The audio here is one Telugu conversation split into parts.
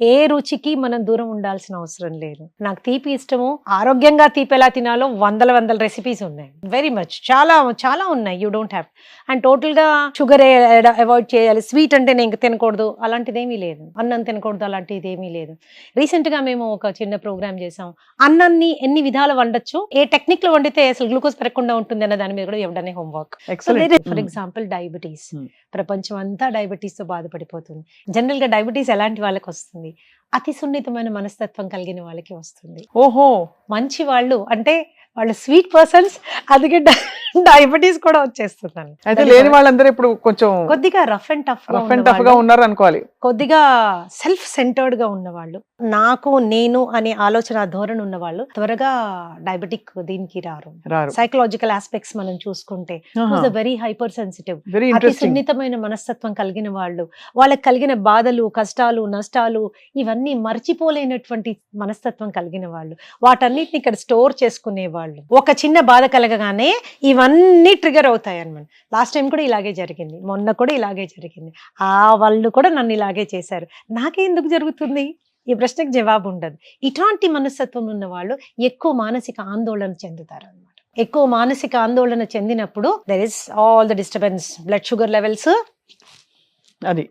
ఏ రుచికి మనం దూరం ఉండాల్సిన అవసరం లేదు. నాకు తీపి ఇష్టము. ఆరోగ్యంగా తీపి ఎలా తినాలో వందల వందల రెసిపీస్ ఉన్నాయి. వెరీ మచ్ చాలా చాలా ఉన్నాయి. యూ డోంట్ హ్యావ్ అండ్ టోటల్గా షుగర్ అవాయిడ్ చేయాలి. స్వీట్ అంటే నేను ఇంక తినకూడదు. అలాంటిది ఏమీ లేదు. అన్నం తినకూడదు. అలాంటిది ఏమీ లేదు. రీసెంట్గా మేము ఒక చిన్న ప్రోగ్రామ్ చేసాం అన్నాన్ని ఎన్ని విధాలు వండొచ్చు? ఏ టెక్నిక్లో వండితే అసలు గ్లూకోజ్ పెరగకుండా ఉంటుంది అన్న దాని మీద కూడా ఇవ్వడమే హోంవర్క్ ఫర్ ఎగ్జాంపుల్ డయాబెటీస్. ప్రపంచం అంతా డయాబెటీస్తో బాధపడిపోతుంది. జనరల్గా డయాబెటీస్ ఎలాంటి వాళ్ళకి వస్తుంది? అతి సున్నితమైన మనస్తత్వం కలిగిన వాళ్ళకి వస్తుంది. ఓహో! మంచి వాళ్ళు అంటే వాళ్ళు స్వీట్ పర్సన్స్ అందుకే డయాబెటీస్ కూడా వచ్చేస్తున్నాను అయితే లేని వాళ్ళందరూ ఇప్పుడు కొంచెం కొద్దిగా rough and tough rough and టఫ్గా ఉన్నారు అనుకోవాలి. కొద్దిగా సెల్ఫ్ సెంటర్డ్గా ఉన్నవాళ్ళు. నాకు నేను అనే ఆలోచన ధోరణి ఉన్నవాళ్ళు త్వరగా డయాబెటిక్ దీనికి రారు. సైకలాజికల్ ఆస్పెక్ట్స్ మనం చూసుకుంటే వెరీ హైపర్ సెన్సిటివ్ వెరీ అతి సున్నితమైన మనస్తత్వం కలిగిన వాళ్ళు వాళ్ళకి కలిగిన బాధలు కష్టాలు నష్టాలు ఇవన్నీ మర్చిపోలేనటువంటి మనస్తత్వం కలిగిన వాళ్ళు వాటన్నిటిని ఇక్కడ స్టోర్ చేసుకునే వాళ్ళు. ఒక చిన్న బాధ కలగగానే ఇవన్నీ ట్రిగర్ అవుతాయి అన్నమాట లాస్ట్ టైం కూడా ఇలాగే జరిగింది. మొన్న కూడా ఇలాగే జరిగింది. ఆ వాళ్ళు కూడా నన్ను ఇలాగే చేశారు. నాకే ఎందుకు జరుగుతుంది? ఈ ప్రశ్నకు జవాబు ఉండదు. ఇట్లాంటి మనస్తత్వం ఉన్న వాళ్ళు ఎక్కువ మానసిక ఆందోళన చెందుతారు అనమాట ఎక్కువ మానసిక ఆందోళన చెందినప్పుడు there is all the disturbance blood sugar levels అది.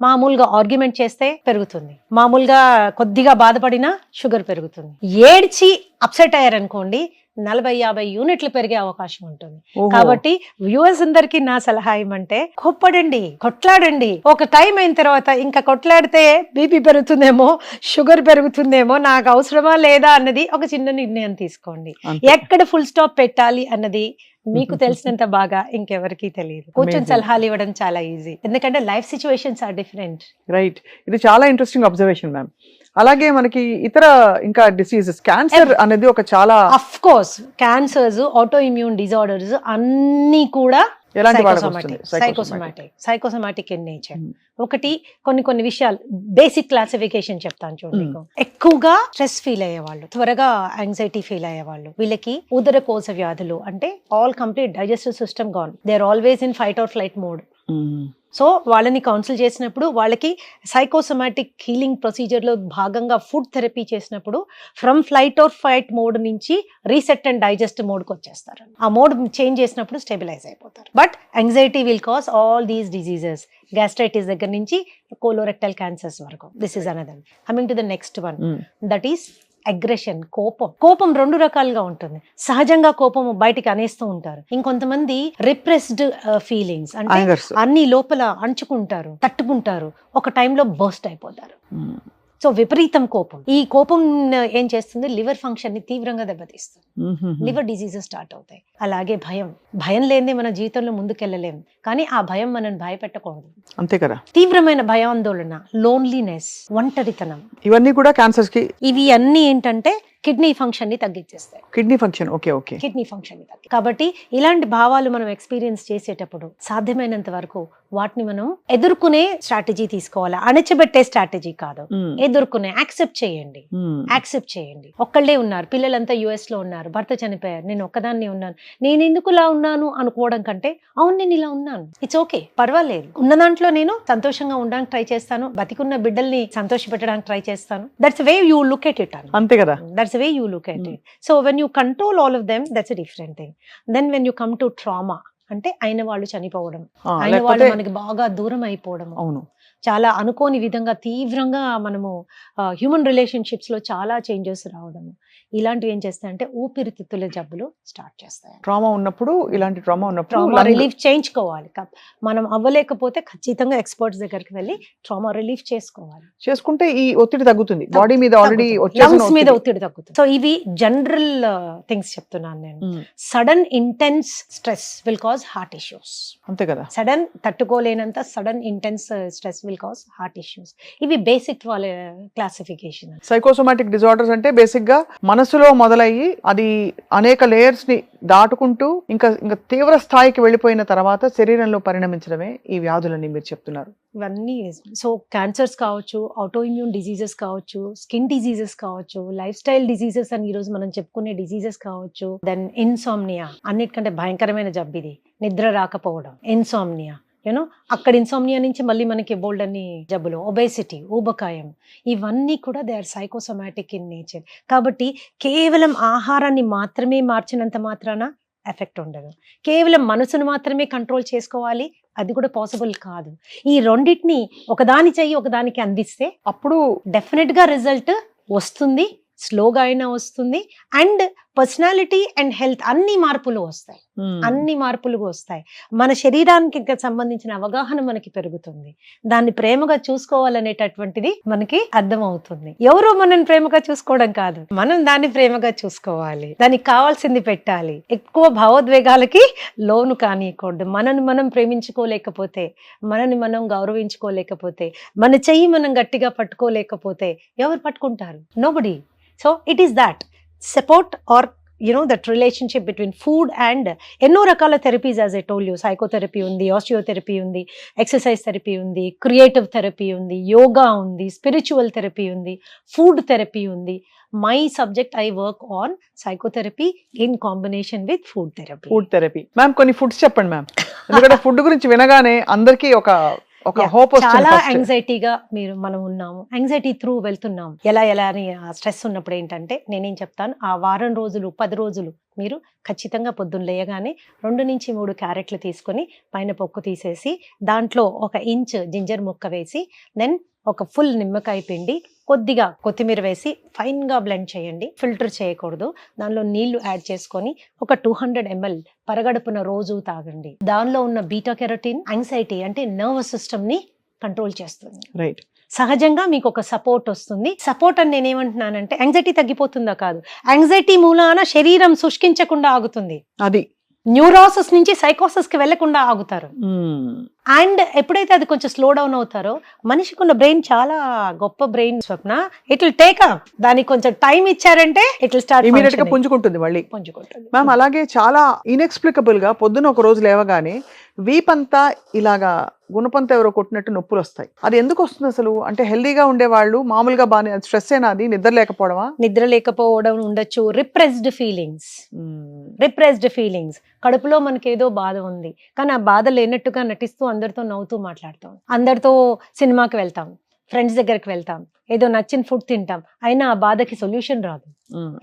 మామూలుగా ఆర్గ్యుమెంట్ చేస్తే పెరుగుతుంది. మామూలుగా కొద్దిగా బాధపడినా షుగర్ పెరుగుతుంది. ఏడ్చి అప్సెట్ అయ్యారనుకోండి నలభై యాభై యూనిట్లు పెరిగే అవకాశం ఉంటుంది. కాబట్టి వ్యూవర్స్ అందరికి నా సలహా ఏమంటే కొప్పడండి కొట్లాడండి. ఒక టైం అయిన తర్వాత ఇంకా కొట్లాడితే బీపీ పెరుగుతుందేమో షుగర్ పెరుగుతుందేమో నాకు అవసరమా లేదా అన్నది ఒక చిన్న నిర్ణయం తీసుకోండి. ఎక్కడ ఫుల్ స్టాప్ పెట్టాలి అన్నది మీకు తెలిసినంత బాగా ఇంకెవరికి తెలియదు. కూర్చొని Amazing. సలహాలు ఇవ్వడం చాలా ఈజీ ఎందుకంటే life situations are different right ఇది చాలా ఇంట్రెస్టింగ్ అబ్జర్వేషన్ మ్యామ్ అలాగే మనకి ఇతర ఇంకా డిసీజెస్ క్యాన్సర్ అనేది ఒక చాలా of course cancers auto immune disorders అన్ని కూడా సైకోసోమాటిక్ సైకోసోమాటిక్ ఇన్ నేచర్. ఒకటి కొన్ని కొన్ని విషయాలు బేసిక్ క్లాసిఫికేషన్ చెప్తాను చూడండి Hmm. ఎక్కువగా స్ట్రెస్ ఫీల్ అయ్యేవాళ్ళు త్వరగా యాంగ్జైటీ ఫీల్ అయ్యేవాళ్ళు వీళ్ళకి ఉదర కోశ వ్యాధులు అంటే all complete digestive system gone they are always in fight or flight mode. So వాళ్ళని కౌన్సిల్ చేసినప్పుడు వాళ్ళకి సైకోసమాటిక్ హీలింగ్ ప్రొసీజర్లో భాగంగా ఫుడ్ థెరపీ చేసినప్పుడు from flight or fight mode నుంచి రీసెట్ అండ్ డైజెస్ట్ మోడ్కి వచ్చేస్తారు. ఆ మోడ్ చేంజ్ చేసినప్పుడు స్టెబిలైజ్ అయిపోతారు. But anxiety will cause all these diseases gastritis దగ్గర నుంచి కోలోరెక్టల్ క్యాన్సర్స్ వరకు. This is another coming to the next one. That is aggression కోపం. కోపం రెండు రకాలుగా ఉంటుంది. సహజంగా కోపం బయటికి అనేస్తూ ఉంటారు. ఇంకొంతమంది రిప్రెస్డ్ ఫీలింగ్స్ అంటే Angers. అన్ని లోపల అంచుకుంటారు తట్టుకుంటారు. ఒక టైంలో బర్స్ట్ అయిపోతారు. మ్మ్. సో విపరీతం కోపం. ఈ కోపం ఏం చేస్తుంది? లివర్ ఫంక్షన్ని తీవ్రంగా దెబ్బతీస్తుంది. లివర్ డిసీజెస్ స్టార్ట్ అవుతాయి. అలాగే భయం. భయం లేనిదే మన జీవితంలో ముందుకెళ్ళలేం. కానీ ఆ భయం మనం భయపెట్టకూడదు. అంతే కదా? తీవ్రమైన భయాందోళన లోన్లీనెస్ ఒంటరితనం. ఇవన్నీ కూడా క్యాన్సర్స్కి ఇవి అన్ని ఏంటంటే కిడ్నీ ఫంక్షన్ని తగ్గించేస్తాయి. Kidney function okay okay. Kidney ఫంక్షన్ని తగ్గి కాబట్టి ఇలాంటి భావాలు మనం ఎక్స్పీరియన్స్ చేసేటప్పుడు సాధ్యమైనంత వరకు వాటిని మనం ఎదుర్కొనే స్ట్రాటజీ తీసుకోవాలి? అణచిపెట్టే స్ట్రాటజీ కాదు. ఎదుర్కొనే యాక్సెప్ట్ చేయండి. యాక్సెప్ట్ చేయండి. ఒక్కళ్ళే ఉన్నారు. పిల్లలంతా యుఎస్లో ఉన్నారు. భర్త చనిపోయారు. నేను ఒక్కదాన్ని ఉన్నాను. నేను ఎందుకు ఇలా ఉన్నాను అనుకోవడం కంటే అవును నేను ఇలా ఉన్నాను. It's okay. పర్వాలేదు. ఉన్న దాంట్లో నేను సంతోషంగా ఉండడానికి ట్రై చేస్తాను. బతికున్న బిడ్డల్ని సంతోష పెట్టడానికి ట్రై చేస్తాను. That's way you look at it అంతే కదా? That's way you look at it so when you control all of them that's different thing then when you come to trauma అంటే అయిన వాళ్ళు చనిపోవడం అయిన వాళ్ళు మనకి బాగా దూరం అయిపోవడం అవును. చాలా అనుకోని విధంగా తీవ్రంగా మనము హ్యూమన్ రిలేషన్షిప్స్లో చాలా చేంజెస్ రావడం ఇలాంటివి ఏం చేస్తాయంటే ఊపిరితిత్తుల జబ్బులు స్టార్ట్ చేస్తాయి. ట్రామా ఉన్నప్పుడు ఇలాంటి ట్రామా ఉన్నప్పుడు రిలీఫ్ చేయించుకోవాలి. మనం అవ్వలేకపోతే ఖచ్చితంగా ఎక్స్పర్ట్స్ దగ్గరికి వెళ్ళి ట్రామా రిలీఫ్ చేసుకోవాలి. చేసుకుంటే ఈ ఒత్తిడి తగ్గుతుంది. బాడీ మీద ఆల్రెడీ లంగ్స్ మీద ఒత్తిడి. తగ్గుతుంది. సో ఇవి జనరల్ థింగ్స్ చెప్తున్నాను నేను. Sudden intense stress will cause heart issues. అంతే కదా. Sudden తట్టుకోలేనంత sudden intense stress will cause heart issues. ఇవి బేసిక్ వాళ్ళ క్లాసిఫికేషన్. సైకోసోమాటిక్ డిజార్డర్స్ అంటే బేసిక్గా మనసులో మొదలయ్యి అది అనేక లేయర్స్ని దాటుకుంటూ ఇంకా ఇంకా తీవ్ర స్థాయికి వెళ్ళిపోయిన తర్వాత శరీరంలో పరిణమించడమే ఈ వ్యాధులని మీరు చెప్తున్నారు. ఇవన్నీ సో క్యాన్సర్స్ కావచ్చు ఆటోఇమ్యూన్ డిజీజెస్ డిసీజెస్ కావచ్చు స్కిన్ డిసీజెస్ కావచ్చు లైఫ్ స్టైల్ డిజీజెస్ అని ఈరోజు మనం చెప్పుకునే డిసీజెస్ కావచ్చు దెన్ ఇన్సోమ్నియా అన్నిటికంటే భయంకరమైన జబ్బు ఇది. నిద్ర రాకపోవడం ఇన్సోమ్నియా యూనో అక్కడ ఇన్సోమ్నియా నుంచి మళ్ళీ మనకి బోల్డ్ అన్ని జబ్బులు ఒబేసిటీ ఊబకాయం ఇవన్నీ కూడా they are psychosomatic in nature కాబట్టి కేవలం ఆహారాన్ని మాత్రమే మార్చినంత మాత్రాన ఎఫెక్ట్ ఉండదు. కేవలం మనసును మాత్రమే కంట్రోల్ చేసుకోవాలి అది కూడా పాసిబుల్ కాదు. ఈ రెండింటిని ఒకదాని చెయ్యి ఒకదానికి అందిస్తే అప్పుడు డెఫినెట్గా రిజల్ట్ వస్తుంది స్లోగా అయినా వస్తుంది. అండ్ పర్సనాలిటీ అండ్ హెల్త్ అన్ని మార్పులు వస్తాయి. అన్ని మార్పులు వస్తాయి. మన శరీరానికి ఇంకా సంబంధించిన అవగాహన మనకి పెరుగుతుంది. దాన్ని ప్రేమగా చూసుకోవాలనేటటువంటిది మనకి అర్థం అవుతుంది ఎవరో మనల్ని ప్రేమగా చూసుకోవడం కాదు. మనం దాన్ని ప్రేమగా చూసుకోవాలి. దానికి కావాల్సింది పెట్టాలి. ఎక్కువ భావోద్వేగాలకి లోను కానియకూడదు. మనని మనం ప్రేమించుకోలేకపోతే మనని మనం గౌరవించుకోలేకపోతే మన చెయ్యి మనం గట్టిగా పట్టుకోలేకపోతే ఎవరు పట్టుకుంటారు? Nobody so it is that support or you know that relationship between food and ఎన్నో రకాల therapies as a tool you psychotherapy ఉంది ఆస్టియోథెరపీ ఉంది ఎక్సర్సైజ్ థెరపీ ఉంది క్రియేటివ్ థెరపీ ఉంది యోగా ఉంది స్పిరిచువల్ థెరపీ ఉంది ఫుడ్ థెరపీ ఉంది. My subject I work on psychotherapy in combination with food therapy food therapy ma'am కొన్ని ఫుడ్స్ చెప్పండి మ్యామ్ ఎందుకంటే ఫుడ్ గురించి వినగానే అందరికీ ఒక ఒక. హోప్ చాలా. యాంగ్జైటీగా మీరు మనం ఉన్నాము యాంగ్జైటీ త్రూ వెళ్తున్నాం ఎలా ఎలా అని స్ట్రెస్ ఉన్నప్పుడు ఏంటంటే నేనేం చెప్తాను ఆ వారం రోజులు పది రోజులు మీరు ఖచ్చితంగా పొద్దున్న లేయగానే రెండు నుంచి మూడు క్యారెట్లు తీసుకొని పైన పొక్కు తీసేసి దాంట్లో ఒక ఇంచ్ జింజర్ ముక్క వేసి దెన్ ఒక ఫుల్ నిమ్మకాయ పిండి కొద్దిగా కొత్తిమీర వేసి ఫైన్గా బ్లెండ్ చేయండి. ఫిల్టర్ చేయకూడదు. దానిలో నీళ్ళు యాడ్ చేసుకొని ఒక టూ హండ్రెడ్ ఎంఎల్ పరగడుపున రోజు తాగండి. దానిలో ఉన్న బీటా కెరటిన్ యాంగ్జైటీ అంటే నర్వస్ సిస్టమ్ని కంట్రోల్ చేస్తుంది. రైట్. సహజంగా మీకు ఒక సపోర్ట్ వస్తుంది. సపోర్ట్ అని నేనేమంటున్నానంటే యాంగ్జైటీ తగ్గిపోతుందా కాదు. యాంగ్జైటీ మూలాన శరీరం శుష్కించకుండా ఆగుతుంది. అది. న్యూరోసిస్ నుంచి సైకోసిస్కి వెళ్ళకుండా ఆగుతారు. అండ్ ఎప్పుడైతే అది కొంచెం స్లో డౌన్ అవుతారో మనిషికి ఉన్న బ్రెయిన్ చాలా గొప్ప brain Swapna. It will take up దానికి కొంచెం టైం ఇచ్చారంటే ఇట్ విల్ స్టార్ట్ ఇమీడియట్గా పుంజుకుంటుంది మళ్ళీ. పుంజుకుంటుంది. మ్యామ్ అలాగే చాలా ఇన్ఎక్స్ప్లికబుల్గా పొద్దున ఒక రోజు లేవగానే వీపంతా ఇలాగా గుణపంత ఎవరో కొట్టినట్టు నొప్పులు వస్తాయి. అది ఎందుకు వస్తుంది అసలు? అంటే హెల్దీగా ఉండేవాళ్ళు మామూలుగా బాగానే స్ట్రెస్ అయినా అది? నిద్ర లేకపోవడమా? నిద్ర లేకపోవడం ఉండొచ్చు. రిప్రెస్డ్ ఫీలింగ్స్ రిప్రెస్డ్ ఫీలింగ్స్ కడుపులో మనకి ఏదో బాధ ఉంది. కానీ ఆ బాధ లేనట్టుగా నటిస్తూ అందరితో నవ్వుతూ మాట్లాడతాం. అందరితో సినిమాకి వెళ్తాం. ఫ్రెండ్స్ దగ్గరికి వెళ్తాం. ఏదో నచ్చిన ఫుడ్ తింటాం. అయినా ఆ బాధకి సొల్యూషన్ రాదు.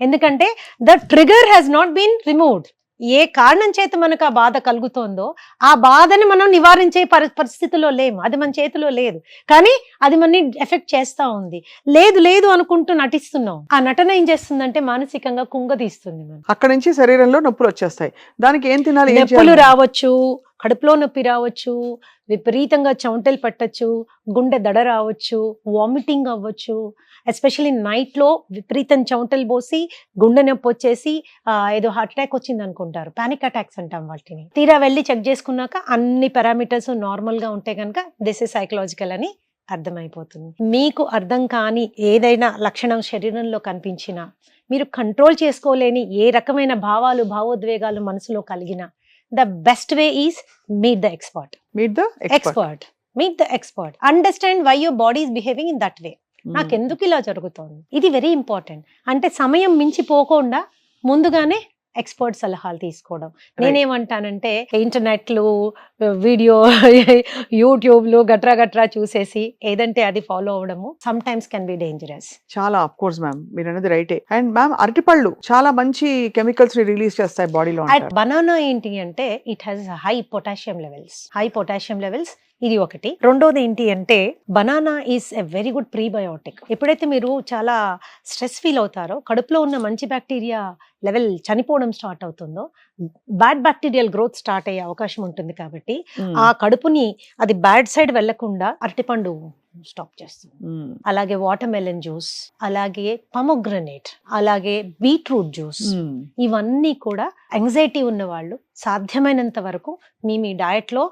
ఎందుకంటే the trigger has not been removed ఏ కారణం చేత మనకు ఆ బాధ కలుగుతోందో ఆ బాధని మనం నివారించే పరి పరిస్థితిలో లేము అది మన చేతిలో లేదు. కానీ అది మనని ఎఫెక్ట్ చేస్తా ఉంది. లేదు లేదు అనుకుంటూ నటిస్తున్నాం. ఆ నటన ఏం చేస్తుందంటే మానసికంగా కుంగదీస్తుంది మనం అక్కడ నుంచి శరీరంలో నొప్పులు వచ్చేస్తాయి. దానికి ఏం తినాలి నొప్పులు? రావచ్చు. కడుపులో నొప్పి రావచ్చు విపరీతంగా చెమటలు పట్టచ్చు గుండె దడ రావచ్చు వామిటింగ్ అవ్వచ్చు ఎస్పెషల్లీ నైట్లో విపరీతం చెమటలు పోసి గుండె నొప్పి వచ్చేసి ఏదో హార్ట్ అటాక్ వచ్చింది అనుకుంటారు. పానిక్ అటాక్స్ అంటాం వాటిని. తీరా వెళ్ళి చెక్ చేసుకున్నాక అన్ని పారామీటర్స్ నార్మల్గా ఉంటే కనుక దిస్ ఇస్ సైకలాజికల్ అని అర్థమైపోతుంది. మీకు అర్థం కాని ఏదైనా లక్షణం శరీరంలో కనిపించినా మీరు కంట్రోల్ చేసుకోలేని ఏ రకమైన భావాలు భావోద్వేగాలు మనసులో కలిగినా the best way is meet the expert. Meet the expert meet the expert understand why your body is behaving in that way నాకు ఎందుకు ఇలా జరుగుతోంది? ఇది వెరీ ఇంపార్టెంట్ అంటే సమయం మించిపోకుండా ముందుగానే ఎక్స్పర్ట్ సలహాలు తీసుకోవడం. నేనేమంటానంటే ఇంటర్నెట్లు వీడియో యూట్యూబ్లు గట్రా గట్రా చూసేసి ఏదంటే అది ఫాలో అవడము sometimes can be dangerous చాలా అఫ్ కోర్స్ మ్యామ్ మీరు అనేది రైటే. అండ్ మ్యామ్ అరటిపళ్ళు చాలా మంచి కెమికల్స్ని రిలీజ్ చేస్తాయి బాడీలో బనానా ఏంటి అంటే it has high potassium levels high potassium levels ఇది ఒకటి. రెండోది ఏంటి అంటే banana is a very good prebiotic. ఎప్పుడైతే మీరు చాలా స్ట్రెస్ ఫీల్ అవుతారో కడుపులో ఉన్న మంచి బ్యాక్టీరియా లెవెల్ చనిపోవడం స్టార్ట్ అవుతుందో బ్యాడ్ బ్యాక్టీరియల్ గ్రోత్ స్టార్ట్ అయ్యే అవకాశం ఉంటుంది కాబట్టి ఆ కడుపుని అది బ్యాడ్ సైడ్ వెళ్ళకుండా అరటిపండు స్టాప్ చేస్తుంది. అలాగే వాటర్ మెలన్ జ్యూస్ అలాగే పమోగ్రనేట్ అలాగే బీట్రూట్ జ్యూస్ ఇవన్నీ కూడా యాంగ్జైటీ ఉన్న వాళ్ళు సాధ్యమైనంత వరకు మీ మీ డయట్లో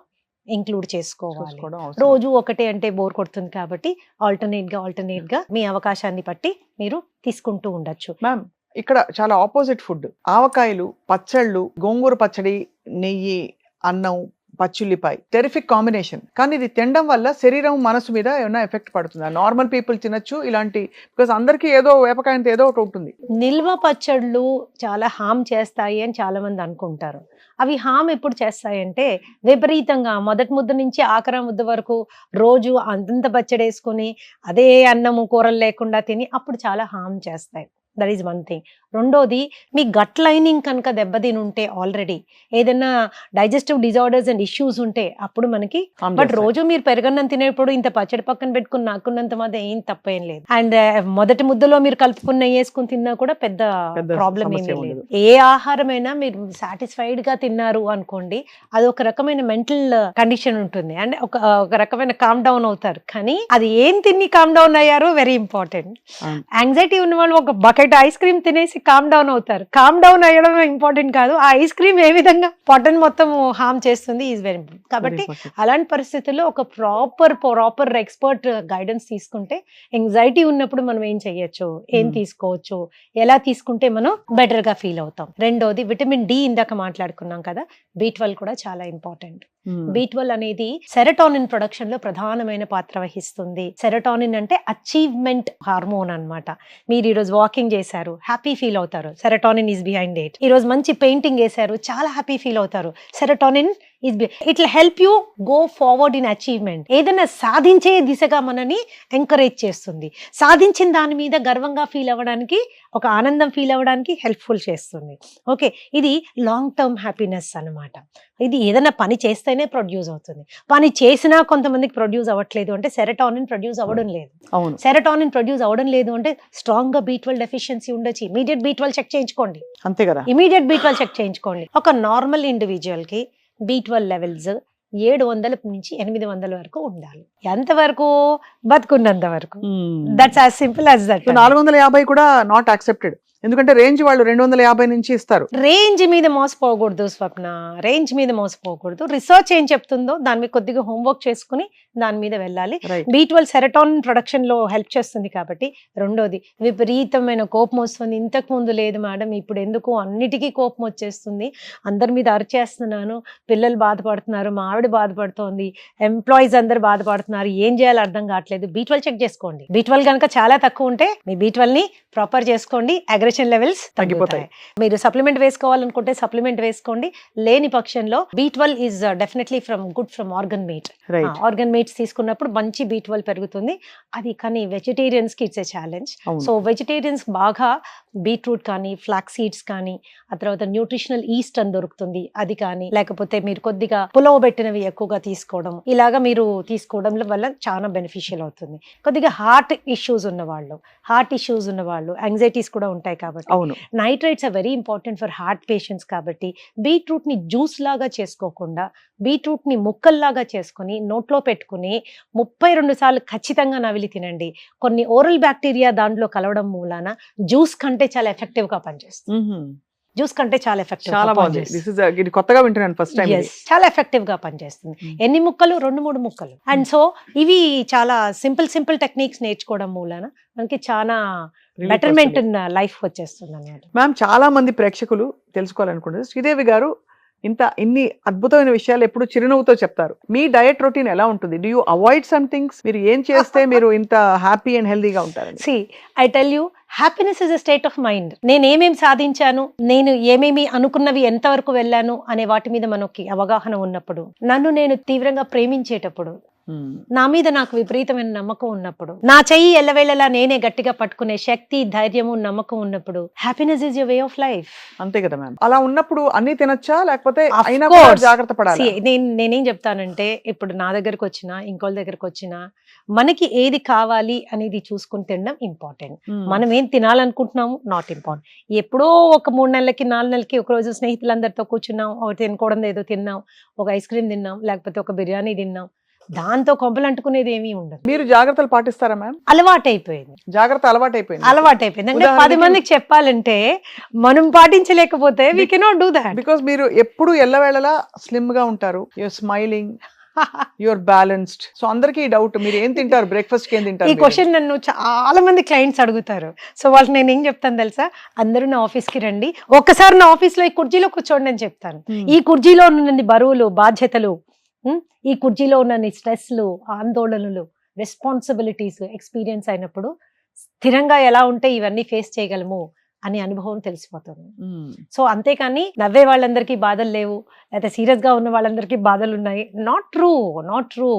ఇంక్లూడ్ చేసుకోవాలి. రోజు ఒకటే అంటే బోర్ కొడుతుంది కాబట్టి ఆల్టర్నేట్గా ఆల్టర్నేట్గా మీ అవకాశాన్ని బట్టి మీరు తీసుకుంటూ ఉండొచ్చు. మ్యామ్ ఇక్కడ చాలా ఆపోజిట్ ఫుడ్. ఆవకాయలు పచ్చళ్ళు గోంగూర పచ్చడి నెయ్యి అన్నం పచ్చుల్లిపాయ టెరిఫిక్ కాంబినేషన్. కానీ ఇది తినడం వల్ల శరీరం మనసు మీద ఏమైనా ఎఫెక్ట్ పడుతుంది? నార్మల్ పీపుల్ తినొచ్చు ఇలాంటి బికాస్ అందరికీ ఏదో వేపకాయంతో ఏదో ఒకటి ఉంటుంది. నిల్వ పచ్చళ్ళు చాలా హామ్ చేస్తాయి అని చాలా మంది అనుకుంటారు. అవి హామ్ ఎప్పుడు చేస్తాయంటే విపరీతంగా. మొదటి ముద్ద నుంచి ఆఖరి ముద్ద వరకు రోజు అంతంత పచ్చడి వేసుకుని అదే అన్నము కూరలు లేకుండా తిని అప్పుడు చాలా హామ్ చేస్తాయి. దట్ ఈస్ వన్ థింగ్ రెండోది మీ గట్ లైనింగ్ కనుక దెబ్బతిని ఉంటే ఆల్రెడీ ఏదైనా డైజెస్టివ్ డిజార్డర్స్ అండ్ ఇష్యూస్ ఉంటే అప్పుడు మనకి బట్. రోజు మీరు పెరగన్నం తినేప్పుడు ఇంత పచ్చడి పక్కన పెట్టుకుని నాకున్నంత మాత్రం ఏం తప్పేం లేదు అండ్ మొదటి ముద్దలో మీరు కలుపుకున్న వేసుకుని తిన్నా కూడా పెద్ద ప్రాబ్లం ఏమీ లేదు. ఏ ఆహారమైనా మీరు సాటిస్ఫైడ్గా తిన్నారు అనుకోండి అది ఒక రకమైన మెంటల్ కండిషన్ ఉంటుంది అండ్ ఒక ఒక రకమైన కామ్ డౌన్ అవుతారు కానీ అది ఏం తిని కామ్ డౌన్ అయ్యారో వెరీ ఇంపార్టెంట్. యాంగ్జైటీ ఉన్న వాళ్ళు ఒక బకెట్ ఐస్ క్రీమ్ తినేసి కామ్ డౌన్ అవుతారు. కామ్ డౌన్ అయ్యడం ఇంపార్టెంట్ కాదు. ఆ ఐస్ క్రీమ్ ఏ విధంగా పొట్టని మొత్తం హామ్ చేస్తుంది ఈజ్ వెరీ ఇంపార్టెంట్ కాబట్టి. అలాంటి పరిస్థితుల్లో ఒక ప్రాపర్ ప్రాపర్ ఎక్స్పర్ట్ గైడెన్స్ తీసుకుంటే ఎంగ్జైటీ ఉన్నప్పుడు మనం ఏం చెయ్యొచ్చు ఏం Hmm. తీసుకోవచ్చు? ఎలా తీసుకుంటే మనం బెటర్గా ఫీల్ అవుతాం? రెండోది విటమిన్ డి ఇందాక మాట్లాడుకున్నాం కదా బీ కూడా చాలా ఇంపార్టెంట్ Hmm. ట్వెల్వ్ అనేది సెరటానిన్ ప్రొడక్షన్లో ప్రధానమైన పాత్ర వహిస్తుంది. సెరటానిన్ అంటే అచీవ్మెంట్ హార్మోన్ అన్నమాట. మీరు ఈరోజు వాకింగ్ చేశారు హ్యాపీ ఫీల్ అవుతారు. సెరటానిన్ ఈజ్ బిహైండ్ ఇట్ ఈ రోజు మంచి పెయింటింగ్ వేశారు చాలా హ్యాపీ ఫీల్ అవుతారు. Serotonin is it help you go forward in achievement ఏదైనా సాధించే దిశగా మనని ఎంకరేజ్ చేస్తుంది. సాధించిన దాని మీద గర్వంగా ఫీల్ అవ్వడానికి ఒక ఆనందం ఫీల్ అవ్వడానికి హెల్ప్ఫుల్ చేస్తుంది. ఓకే ఇది లాంగ్ టర్మ్ హ్యాపీనెస్ అన్నమాట. ఇది ఏదైనా పని చేస్తేనే ప్రొడ్యూస్ అవుతుంది. పని చేసినా కొంతమందికి ప్రొడ్యూస్ అవ్వట్లేదు అంటే సెరటానిన్ ప్రొడ్యూస్ అవ్వడం లేదు. అవును. సెరటానిన్ ప్రొడ్యూస్ అవ్వడం లేదు అంటే స్ట్రాంగ్గా బీ ట్వెల్వ్ డెఫిషియన్సీ ఉండొచ్చు. ఇమీడియట్ బీ ట్వెల్వ్ చెక్ చేయించుకోండి. అంతే కదా? ఇమీడియట్ బీ ట్వెల్వ్ చెక్ చేయించుకోండి. ఒక నార్మల్ ఇండివిజువల్కి బీ ట్వెల్వ్ లెవెల్స్ ఏడు వందల నుంచి ఎనిమిది వందల వరకు ఉండాలి. ఎంత వరకు. బతుకున్నంత వరకు that's as simple as that నాలుగు వందల యాభై కూడా నాట్ యాక్సెప్టెడ్ ఎందుకంటే రేంజ్ వాళ్ళు రెండు వందల యాభై నుంచి ఇస్తారు. రేంజ్ మీద మోసపోకూడదు స్వప్న. రేంజ్ మీద మోసపోకూడదు. రీసెర్చ్ ఏం చెప్తుందో దాని మీద కొద్దిగా హోంవర్క్ చేసుకుని దాని మీద వెళ్ళాలి. రైట్ బీ ట్వెల్వ్ సెరటానిన్ ప్రొడక్షన్లో హెల్ప్ చేస్తుంది కాబట్టి రెండోది విపరీతమైన కోపం వస్తుంది. ఇంతకు ముందు లేదు మేడం ఇప్పుడు ఎందుకు? అన్నిటికీ కోపం వచ్చేస్తుంది. అందరి మీద అరిచేస్తున్నాను. పిల్లలు బాధపడుతున్నారు. మా ఆవిడ బాధపడుతోంది. ఎంప్లాయీస్ అందరు బాధపడుతున్నారు. ఏం చేయాలో అర్థం కావట్లేదు. బీ ట్వెల్వ్ చెక్ చేసుకోండి. బీ ట్వెల్వ్ కనుక చాలా తక్కువ ఉంటే మీ బీ ట్వెల్వ్ని ప్రాపర్ చేసుకోండి. అగ్రెషన్ లెవెల్స్ తగ్గిపోతాయి. మీరు సప్లిమెంట్ వేసుకోవాలనుకుంటే సప్లిమెంట్ వేసుకోండి. లేని పక్షంలో B twelve is definitely from good from organ meat organ meats తీసుకున్నప్పుడు మంచి బీ ట్వెల్వ్ పెరుగుతుంది. అది కానీ వెజిటేరియన్స్కి it's a challenge so vegetarians బాగా బీట్రూట్ కానీ ఫ్లాక్ సీడ్స్ కానీ ఆ తర్వాత న్యూట్రిషనల్ ఈస్ట్ అని దొరుకుతుంది. అది కానీ లేకపోతే మీరు కొద్దిగా పులవ పెట్టినవి ఎక్కువగా తీసుకోవడం ఇలాగా మీరు తీసుకోవడం వల్ల చాలా బెనిఫిషియల్ అవుతుంది. కొద్దిగా హార్ట్ ఇష్యూస్ ఉన్న వాళ్ళు హార్ట్ ఇష్యూస్ ఉన్న వాళ్ళు యాంగ్జైటీస్ కూడా ఉంటాయి కాబట్టి అవును. Nitrites are very important for heart patients కాబట్టి బీట్రూట్ని జ్యూస్ లాగా చేసుకోకుండా బీట్రూట్ని ముక్కల్లాగా చేసుకొని నోట్లో పెట్టుకుని ముప్పై రెండు సార్లు ఖచ్చితంగా నవిలి తినండి. కొన్ని ఓరల్ బ్యాక్టీరియా దాంట్లో కలవడం మూలాన జ్యూస్ కంటే చాలా ఎఫెక్టివ్గా పనిచేస్తుంది. జ్యూస్ కంటే చాలా ఎఫెక్టివ్ చాలా బాగుంది. దిస్ ఇస్ ఇది కొత్తగా వింటున్నాను ఫస్ట్ టైం చాలా ఎఫెక్టివ్గా పనిచేస్తుంది. Mm. ఎన్ని ముక్కలు? రెండు మూడు ముక్కలు. అండ్ సో ఇవి చాలా సింపుల్ సింపుల్ టెక్నిక్స్ నేర్చుకోవడం మూలాన మనకి చాలా బెటర్మెంట్ లైఫ్ వచ్చేస్తుంది అన్నమాట మ్యామ్ చాలా మంది ప్రేక్షకులు తెలుసుకోవాలనుకుంటారు శ్రీదేవి గారు ఇంత ఇన్ని అద్భుతమైన విషయాలు ఎప్పుడు చిరునవ్వుతో చెప్తారు. మీ డయట్ రొటీన్ ఎలా ఉంటుంది? Do you avoid some things మీరు ఏం చేస్తే మీరు ఇంత హ్యాపీ అండ్ హెల్దీగా ఉంటారండి see I tell you happiness is a state of mind నేను ఏమేమి సాధించాను? నేను ఏమేమి అనుకున్నవి ఎంతవరకు వెళ్ళాను? అనే వాటి మీద మనకి అవగాహన ఉన్నప్పుడు నన్ను నేను తీవ్రంగా ప్రేమించేటప్పుడు నా మీద నాకు విపరీతమైన నమ్మకం ఉన్నప్పుడు నా చెయ్యి ఎల్లవేళలా నేనే గట్టిగా పట్టుకునే శక్తి ధైర్యము నమ్మకం ఉన్నప్పుడు happiness is your way of life అంతే కదా మ్యామ్. అలా ఉన్నప్పుడు అన్ని తినొచ్చా? లేకపోతే అయినా. జాగ్రత్త పడాలి? నేను నేనేం చెప్తానంటే ఇప్పుడు నా దగ్గరకు వచ్చినా ఇంకోళ్ళ దగ్గరకు వచ్చినా మనకి ఏది కావాలి అనేది చూసుకుని తినడం ఇంపార్టెంట్ మనం ఏం తినాలనుకుంటున్నాము నాట్ ఇంపార్టెంట్ ఎప్పుడో ఒక మూడు నెలలకి నాలుగు నెలలకి ఒక రోజు స్నేహితులందరితో కూర్చున్నాం ఒక తినకూడదు ఏదో తిన్నాం ఒక ఐస్ క్రీమ్ తిన్నాం లేకపోతే ఒక బిర్యానీ తిన్నాం దాంతో కొబ్బలు అంటుకునేది ఏమీ ఉండదు. మీరు జాగ్రత్తలు పాటిస్తారా మ్యామ్? అలవాటు అయిపోయింది జాగ్రత్త అలవాటు అయిపోయింది అలవాటు అయిపోయింది అంటే పది మందికి చెప్పాలంటే మనం పాటించలేకపోతే we cannot do that because మీరు ఎప్పుడు ఎల్లవేళలా స్లిమ్గా ఉంటారు. You're smiling your balanced so అందరికీ డౌట్ మీరు ఏం తింటారు? బ్రేక్ఫాస్ట్కి ఏం ఈ తింటారు మీరు? క్వశ్చన్ నన్ను చాలా మంది క్లయింట్స్ అడుగుతారు. సో వాళ్ళకి నేను ఏం చెప్తాను తెలుసా? అందరూ నా ఆఫీస్కి రండి. ఒక్కసారి నా ఆఫీస్లో ఈ కుర్చీలో కూర్చోండి అని చెప్తాను. Hmm. ఈ కుర్చీలో ఉన్నన్ని బరువులు బాధ్యతలు ఈ కుర్చీలో ఉన్నన్ని స్ట్రెస్లు ఆందోళనలు రెస్పాన్సిబిలిటీస్ ఎక్స్పీరియన్స్ అయినప్పుడు స్థిరంగా ఎలా ఉంటే ఇవన్నీ ఫేస్ చేయగలము అనే అనుభవం తెలిసిపోతుంది. సో అంతేకాని నవ్వే వాళ్ళందరికీ బాధలు లేవు లేకపోతే సీరియస్గా ఉన్న వాళ్ళందరికీ బాధలు ఉన్నాయి. Not true not true.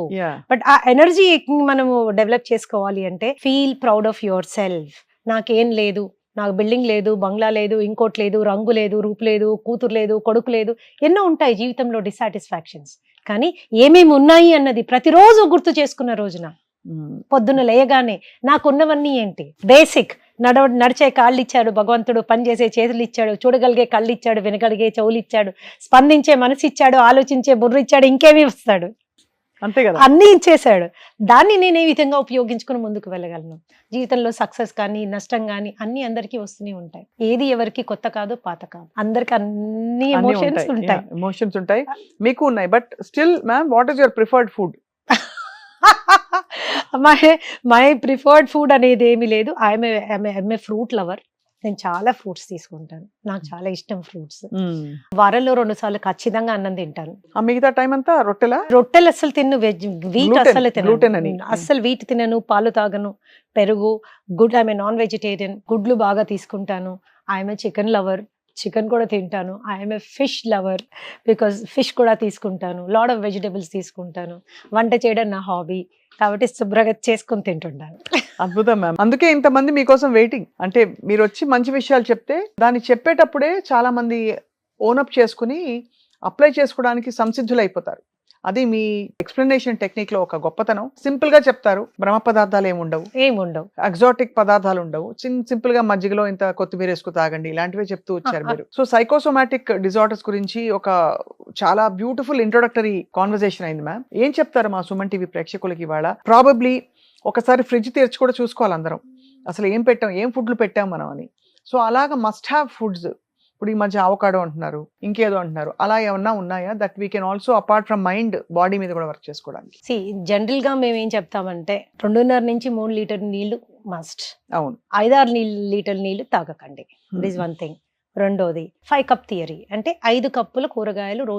But ఆ ఎనర్జీ మనము డెవలప్ చేసుకోవాలి అంటే feel proud of yourself నాకేం లేదు నాకు బిల్డింగ్ లేదు బంగ్లా లేదు ఇంకోటి లేదు రంగు లేదు రూపు లేదు కూతురు లేదు కొడుకు లేదు ఎన్నో ఉంటాయి జీవితంలో డిసాటిస్ఫాక్షన్స్ కానీ ఏమేమి ఉన్నాయి అన్నది ప్రతిరోజు గుర్తు చేసుకున్న రోజున. పొద్దున్న లేయగానే నాకున్నవన్నీ ఏంటి? బేసిక్ నడవ నడిచే కాళ్ళు ఇచ్చాడు భగవంతుడు పనిచేసే చేతులు ఇచ్చాడు చూడగలిగే కళ్ళు ఇచ్చాడు వినగలిగే చెవులు ఇచ్చాడు స్పందించే మనసు ఇచ్చాడు ఆలోచించే బుర్ర ఇచ్చాడు ఇంకేమీ ఇస్తాడు అంతే కదా? అన్నీ ఇచ్చేసాడు దాన్ని నేను ఏ విధంగా ఉపయోగించుకుని ముందుకు వెళ్ళగలను? జీవితంలో సక్సెస్ కానీ నష్టం కానీ అన్ని అందరికీ వస్తూనే ఉంటాయి. ఏది ఎవరికి కొత్త కాదు పాత కాదు. అందరికి అన్ని ఎమోషన్స్ ఉంటాయి. ఎమోషన్స్ ఉంటాయి. మీకు ఉన్నాయి. But still ma'am what is your preferred food my my preferred food అనేది ఏమీ లేదు. ఐఎమ్ ఐఎమ్ ఫ్రూట్ లవర్ నేను చాలా ఫ్రూట్స్ తీసుకుంటాను. నాకు చాలా ఇష్టం ఫ్రూట్స్. వారంలో రెండు సార్లు ఖచ్చితంగా అన్నం తింటాను. మిగతా టైం అంతా రొట్టెలా? రొట్టెలు అస్సలు తిన్ను వెజ్ వీట్ అని. తినను అస్సలు వీట్ తినను పాలు తాగను పెరుగు గుడ్ ఐఎమ్ నాన్ వెజిటేరియన్ గుడ్లు బాగా తీసుకుంటాను. I'm chicken lover. చికెన్ కూడా తింటాను. I'm a fish lover because fish కూడా తీసుకుంటాను. లాడ్ ఆఫ్ వెజిటేబుల్స్ తీసుకుంటాను. వంట చేయడం నా హాబీ కాబట్టి శుభ్రంగా చేసుకొని తింటుంటాను. అద్భుతం మ్యామ్ అందుకే ఇంతమంది మీకోసం వెయిటింగ్ అంటే మీరు వచ్చి మంచి విషయాలు చెప్తే దాన్ని చెప్పేటప్పుడే చాలా మంది ఓనప్ చేసుకుని అప్లై చేసుకోవడానికి సంసిద్ధులు అయిపోతారు అది మీ ఎక్స్ప్లెనేషన్ టెక్నిక్లో ఒక గొప్పతనం. సింపుల్గా చెప్తారు బ్రహ్మ పదార్థాలు ఏమి ఉండవు. ఏముండవు. ఎగ్జాటిక్ పదార్థాలు ఉండవు. చిన్న సింపుల్గా మజ్జిగలో ఇంత కొత్తిమీర వేసుకు తాగండి ఇలాంటివే చెప్తూ వచ్చారు మీరు. సో సైకోసోమాటిక్ డిజార్డర్స్ గురించి ఒక చాలా బ్యూటిఫుల్ ఇంట్రొడక్టరీ కాన్వర్సేషన్ అయింది మ్యామ్ ఏం చెప్తారు మా సుమన్ టీవీ ప్రేక్షకులకి ఇవాళ? ప్రాబబ్లీ ఒకసారి ఫ్రిడ్జ్ తెరిచి కూడా చూసుకోవాలి అందరం. అసలు ఏం పెట్టాం ఏం ఫుడ్లు పెట్టాం మనం అని. సో అలాగా మస్ట్ హ్యావ్ ఫుడ్స్ ఇప్పుడు ఈ మధ్య అవకాడో అంటున్నారు ఇంకేదో అంటున్నారు. అలా ఏమన్నా ఉన్నాయా that we can also apart from mind body మీద కూడా వర్క్ చేసుకోవడానికి? సి జనరల్గా మేము ఏం చెప్తామంటే రెండున్నర నుంచి మూడు లీటర్ నీళ్ళు మస్ట్ అవును. ఐదారు లీటర్ నీళ్ళు తాగకండి. వన్ థింగ్ రెండోది ఫైవ్ కప్ థియరీ అంటే ఐదు కప్పుల కూరగాయలు రోజు